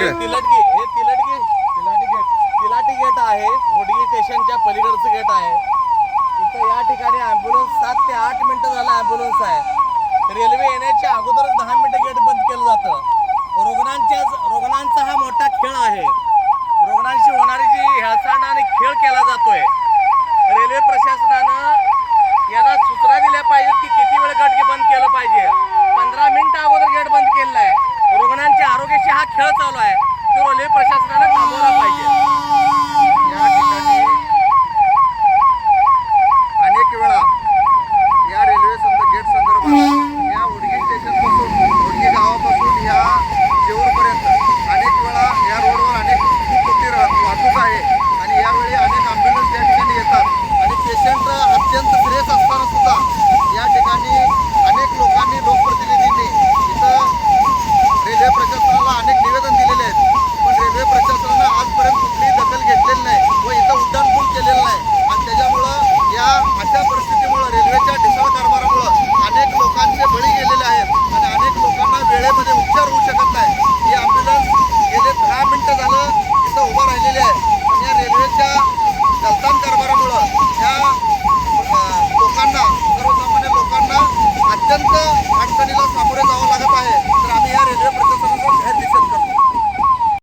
तिलाटी हे तिलाटी गेट आहे स्टेशनच्या गेट आहे. या ठिकाणी सात ते आठ आहे. रेल्वे येण्याच्या अगोदर दहा मिनटं गेट बंद केलं.